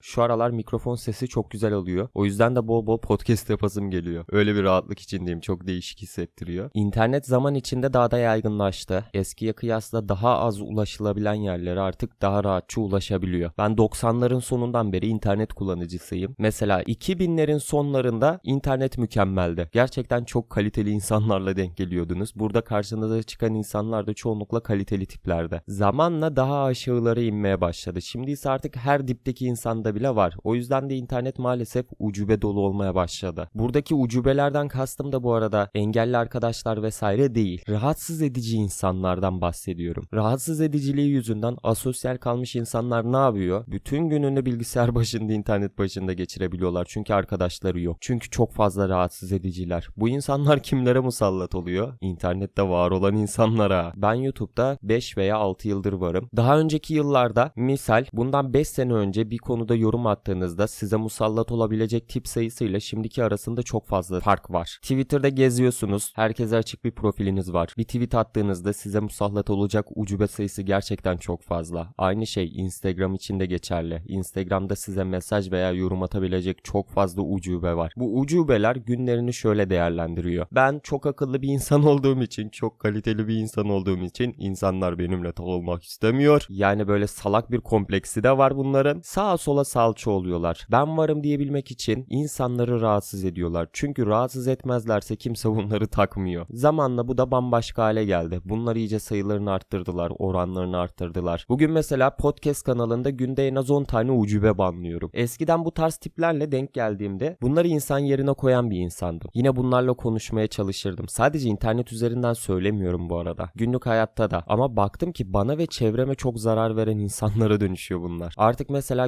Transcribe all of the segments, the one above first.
Şu aralar mikrofon sesi çok güzel oluyor. O yüzden de bol bol podcast yapasım geliyor. Öyle bir rahatlık içindeyim. Çok değişik hissettiriyor. İnternet zaman içinde daha da yaygınlaştı. Eskiye kıyasla daha az ulaşılabilen yerlere artık daha rahatça ulaşabiliyor. Ben 90'ların sonundan beri internet kullanıcısıyım. Mesela 2000'lerin sonlarında internet mükemmeldi. Gerçekten çok kaliteli insanlarla denk geliyordunuz. Burada karşınıza çıkan insanlar da çoğunlukla kaliteli tiplerdi. Zamanla daha aşağılara inmeye başladı. Şimdi ise artık her dipteki insanda bile var. O yüzden de internet maalesef ucube dolu olmaya başladı. Buradaki ucubelerden kastım da bu arada engelli arkadaşlar vesaire değil. Rahatsız edici insanlardan bahsediyorum. Rahatsız ediciliği yüzünden asosyal kalmış insanlar ne yapıyor? Bütün gününü bilgisayar başında, internet başında geçirebiliyorlar. Çünkü arkadaşları yok. Çünkü çok fazla rahatsız ediciler. Bu insanlar kimlere musallat oluyor? İnternette var olan insanlara. Ben YouTube'da 5 veya 6 yıldır varım. Daha önceki yıllarda misal bundan 5 sene önce bir konuda yorum attığınızda size musallat olabilecek tip sayısıyla şimdiki arasında çok fazla fark var. Twitter'da geziyorsunuz. Herkese açık bir profiliniz var. Bir tweet attığınızda size musallat olacak ucube sayısı gerçekten çok fazla. Aynı şey Instagram için de geçerli. Instagram'da size mesaj veya yorum atabilecek çok fazla ucube var. Bu ucubeler günlerini şöyle değerlendiriyor. Ben çok akıllı bir insan olduğum için, çok kaliteli bir insan olduğum için insanlar benimle takılmak istemiyor. Yani böyle salak bir kompleksi de var bunların. Sağa sola salça oluyorlar. Ben varım diyebilmek için insanları rahatsız ediyorlar. Çünkü rahatsız etmezlerse kimse bunları takmıyor. Zamanla bu da bambaşka hale geldi. Bunlar iyice sayılarını arttırdılar, oranlarını arttırdılar. Bugün mesela podcast kanalında günde en az 10 tane ucube banlıyorum. Eskiden bu tarz tiplerle denk geldiğimde bunları insan yerine koyan bir insandım. Yine bunlarla konuşmaya çalışırdım. Sadece internet üzerinden söylemiyorum bu arada. Günlük hayatta da. Ama baktım ki bana ve çevreme çok zarar veren insanlara dönüşüyor bunlar. Artık mesela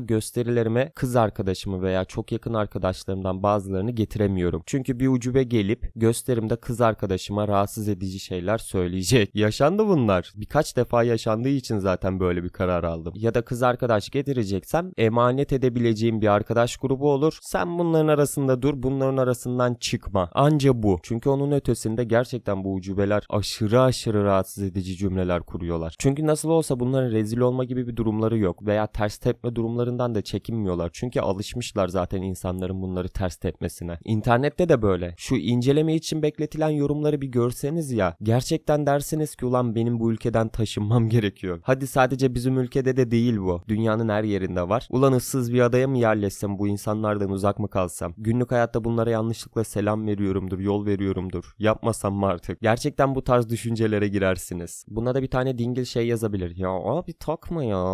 gösterilerime kız arkadaşımı veya çok yakın arkadaşlarımdan bazılarını getiremiyorum. Çünkü bir ucube gelip gösterimde kız arkadaşıma rahatsız edici şeyler söyleyecek. Yaşandı bunlar. Birkaç defa yaşandığı için zaten böyle bir karar aldım. Ya da kız arkadaş getireceksem emanet edebileceğim bir arkadaş grubu olur. Sen bunların arasında dur, bunların arasından çıkma. Anca bu. Çünkü onun ötesinde gerçekten bu ucubeler aşırı aşırı rahatsız edici cümleler kuruyorlar. Çünkü nasıl olsa bunların rezil olma gibi bir durumları yok veya ters tepme durumlarından da çekinmiyorlar. Çünkü alışmışlar zaten insanların bunları ters tepmesine. İnternette de böyle. Şu inceleme için bekletilen yorumları bir görseniz ya gerçekten dersiniz ki ulan benim bu ülkeden taşınmam gerekiyor. Hadi sadece bizim ülkede de değil bu. Dünyanın her yerinde var. Ulan ıssız bir adaya mı yerleşsem bu insanlardan uzak mı kalsam? Günlük hayatta bunlara yanlışlıkla selam veriyorumdur, yol veriyorumdur. Yapmasam mı artık? Gerçekten bu tarz düşüncelere girersiniz. Buna da bir tane dingil şey yazabilir. Ya abi takma ya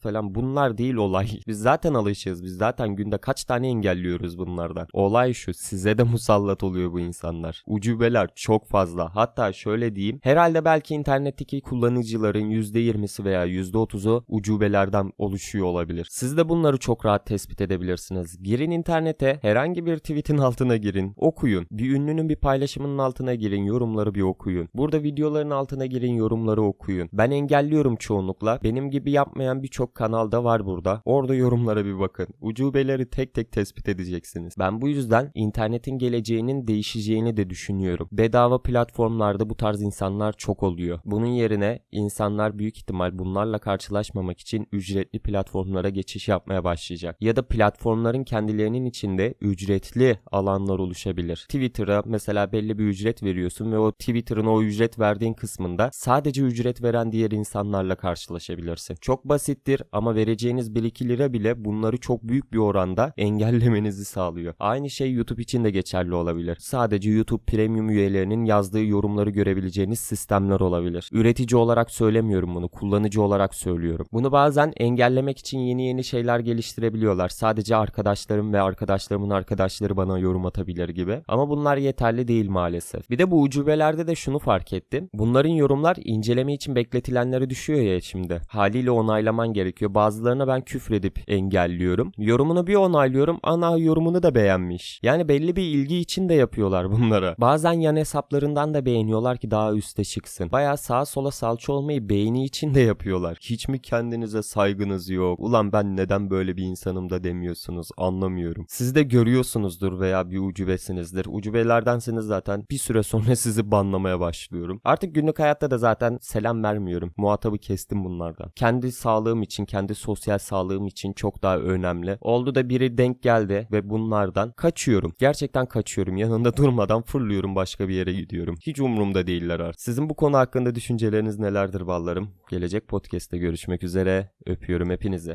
falan. Bunlar değil olay. Biz zaten alışığız. Biz zaten günde kaç tane engelliyoruz bunlardan. Olay şu. Size de musallat oluyor bu insanlar. Ucubeler çok fazla. Hatta şöyle diyeyim. Herhalde belki internetteki kullanıcıların %20'si veya %30'u ucubelerden oluşuyor olabilir. Siz de bunları çok rahat tespit edebilirsiniz. Girin internete herhangi bir tweetin altına girin. Okuyun. Bir ünlünün bir paylaşımının altına girin. Yorumları bir okuyun. Burada videoların altına girin. Yorumları okuyun. Ben engelliyorum çoğunlukla. Benim gibi yapmayan birçok kanalda var burada. Orada yorumlara bir bakın. Ucubeleri tek tek tespit edeceksiniz. Ben bu yüzden internetin geleceğinin değişeceğini de düşünüyorum. Bedava platformlarda bu tarz insanlar çok oluyor. Bunun yerine insanlar büyük ihtimal bunlarla karşılaşmamak için ücretli platformlara geçiş yapmaya başlayacak. Ya da platformların kendilerinin içinde ücretli alanlar oluşabilir. Twitter'a mesela belli bir ücret veriyorsun ve o Twitter'ın o ücret verdiğin kısmında sadece ücret veren diğer insanlarla karşılaşabilirsin. Çok basittir ama vereceğiniz 1-2 lira bile bunları çok büyük bir oranda engellemenizi sağlıyor. Aynı şey YouTube için de geçerli olabilir. Sadece YouTube Premium üyelerinin yazdığı yorumları görebileceğiniz sistemler olabilir. Üretici olarak söylemiyorum bunu, kullanıcı olarak söylüyorum. Bunu bazen engellemek için yeni yeni şeyler geliştirebiliyorlar. Sadece arkadaşlarım ve arkadaşlarımın arkadaşları bana yorum atabilir gibi. Ama bunlar yeterli değil maalesef. Bir de bu ucubelerde de şunu fark ettim. Bunların yorumlar inceleme için bekletilenleri düşüyor ya şimdi. Haliyle onaylaman gerekiyor. Bazılarına ben küfredip engelliyorum. Yorumunu bir onaylıyorum. Ana yorumunu da beğenmiş. Yani belli bir ilgi için de yapıyorlar bunlara. Bazen yan hesaplarından da beğeniyorlar ki daha üste çıksın. Baya sağa sola salça olmayı beğeni için de yapıyorlar. Hiç mi kendinize saygınız yok? Ulan ben neden böyle bir insanım da demiyorsunuz anlamıyorum. Siz de görüyorsunuzdur veya bir ucubesinizdir. Ucubelerdensiniz zaten bir süre sonra sizi banlamaya başlıyorum. Artık günlük hayatta da zaten selam vermiyorum. Muhatabı kestim bunlardan. Kendi sağlığım için, kendi sosyal sağlığım için çok çok daha önemli. Oldu da biri denk geldi ve bunlardan kaçıyorum. Gerçekten kaçıyorum. Yanında durmadan fırlıyorum başka bir yere gidiyorum. Hiç umurumda değiller artık. Sizin bu konu hakkında düşünceleriniz nelerdir ballarım? Gelecek podcast'te görüşmek üzere. Öpüyorum hepinizi.